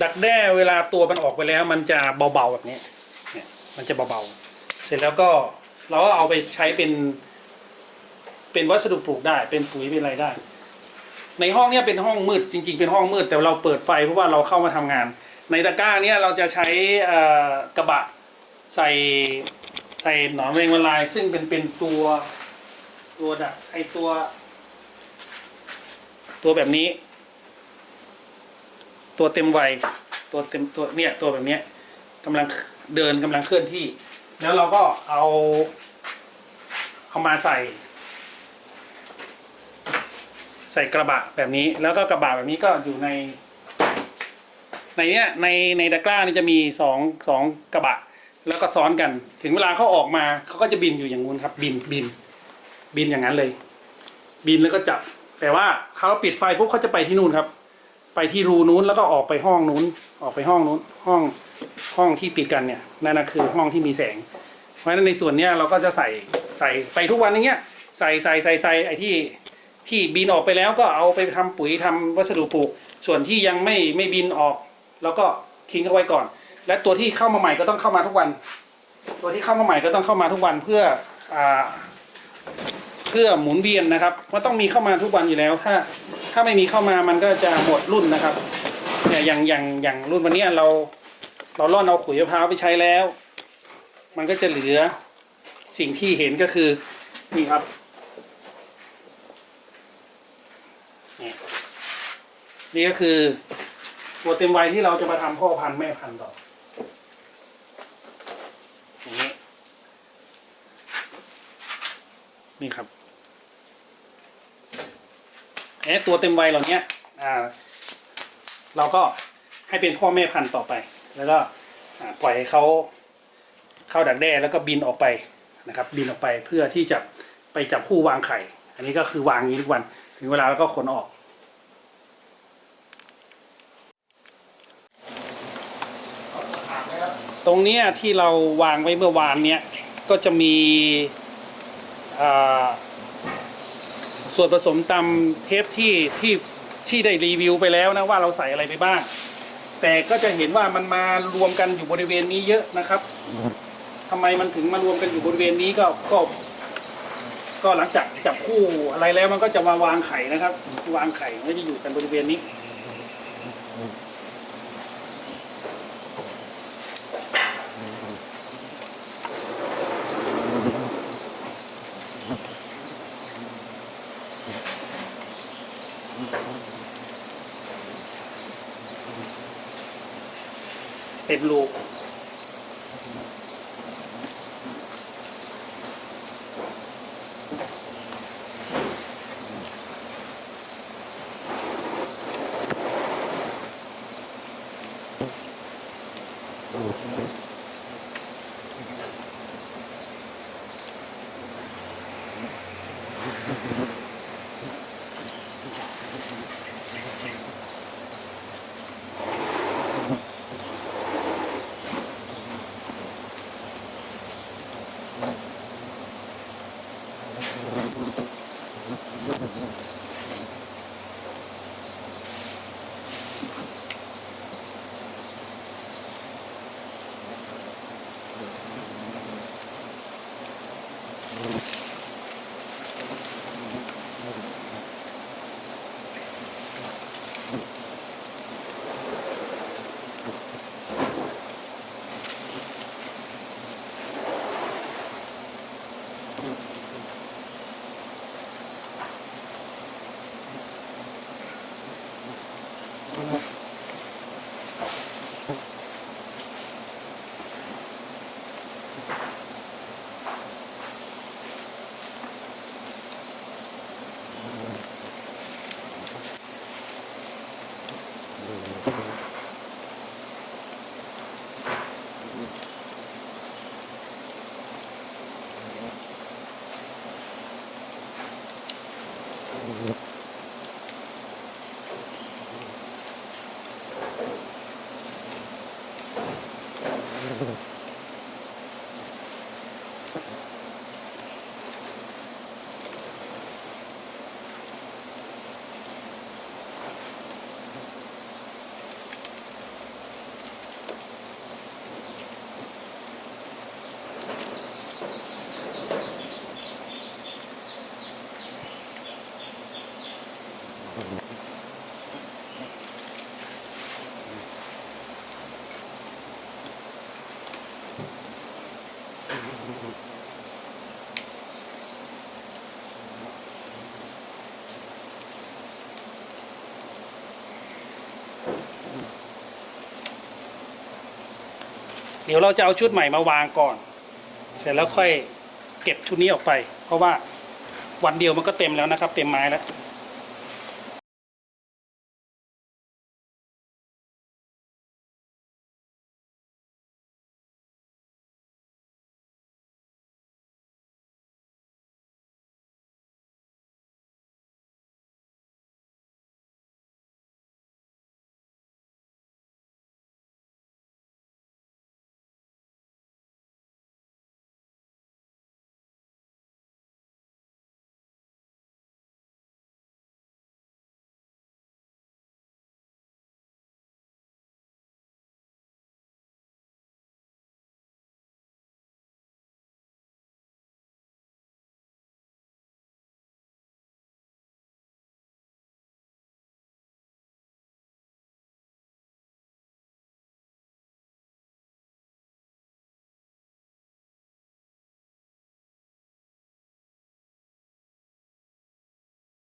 ดักแด้เวลาตัวมันออกไปแล้ว มันจะเบาๆแบบนี้เนี่ยมันจะเบาๆ เสร็จแล้วก็เราก็เอาไปใช้เป็น เป็นวัสดุปลูกได้ เป็นปุ๋ยเป็นอะไรได้ ในห้องเนี้ยเป็นห้องมืดจริง ๆ เป็นห้องมืด แต่เราเปิดไฟเพราะว่าเราเข้ามาทำงาน ในตะกร้าเนี้ยเราจะใช้กระบะใส่ใส่หนอนเวงวลาย ซึ่งเป็นเป็นตัวตัวดักไอตัว ตัวแบบนี้ ตัวเต็มวัยตัวเต็มตัวเนี่ยตัวแบบเนี้ยกำลังเดินกำลังเคลื่อนที่ แล้วเราก็เอาเอามาใส่ ใส่กระบะแบบนี้ แล้วก็กระบะแบบนี้ก็อยู่ใน ในเนี้ยในในตะกร้านี่จะมีสองสองกระบะ แล้วก็ซ้อนกัน ถึงเวลาเขาออกมาเขาก็จะบินอยู่อย่างงู้นครับ บินบิน บินอย่างนั้นเลย บินแล้วก็จับ แต่ว่าเขาปิดไฟปุ๊บเขาจะไปที่นู่นครับ ไปที่รูนู้นแล้วก็ออกไปห้องนู้น ออกไปห้องนู้นห้องห้องที่ติดกันเนี่ยนั่นนะคือห้องที่มีแสง เพราะฉะนั้นในส่วนเนี้ยเราก็จะใส่ใส่ไปทุกวันอย่างเงี้ยใส่ใส่ใส่ใส่ไอ้ที่ที่บินออกไปแล้วก็เอาไปทำปุ๋ยทำวัสดุปลูก ส่วนที่ยังไม่ไม่บินออก แล้วก็ทิ้งเอาไว้ก่อน และตัวที่เข้ามาใหม่ก็ต้องเข้ามาทุกวัน ตัวที่เข้ามาใหม่ก็ต้องเข้ามาทุกวันเพื่ออ่าเพื่อหมุนเวียนนะครับว่าต้องมีเข้ามาทุกวันอยู่แล้วถ้า ถ้าไม่มีเข้ามามันก็จะหมดรุ่นนะครับเนี่ยอย่างอย่างอย่างรุ่นวันนี้เรา เราล่อนเอาขุยมะพร้าวไปใช้แล้ว มันก็จะเหลือสิ่งที่เห็นก็คือนี่ครับนี่นี่ก็คือตัวเต็มวัยที่เราจะมาทำพ่อพันธุ์แม่พันธุ์ต่ออย่างนี้นี่ครับ เอ๊ะตัวเต็มวัยเหล่านี้อ่าเราก็ให้เป็นพ่อแม่พันธุ์ต่อไป แล้วก็ปล่อยให้เขาเข้าดักแด้แล้วก็บินออกไปนะครับ บินออกไปเพื่อที่จะไปจับคู่วางไข่ อันนี้ก็คือวางอย่างนี้ทุกวันถึงเวลาแล้วก็ขนออกตรงเนี้ยที่เราวางไว้เมื่อวานเนี้ยก็จะมีอ่า ส่วนผสมตามเทปที่ที่ที่ได้รีวิวไปแล้วนะว่าเราใส่อะไรไปบ้าง แต่ก็จะเห็นว่ามันมารวมกันอยู่บริเวณนี้เยอะนะครับทำไมมันถึงมารวมกันอยู่บริเวณนี้ก็ก็ ก็หลังจากจับคู่อะไรแล้วมันก็จะมาวางไข่นะครับ วางไข่มันก็จะอยู่กันบริเวณนี้ เป็นลูก เเดี๋ยวเราจะเอาชุดใหม่มาวางก่อน เสร็จแล้วค่อยเก็บชุดนี้ออกไป เพราะว่าวันเดียวมันก็เต็มแล้วนะครับ เต็มไม้แล้ว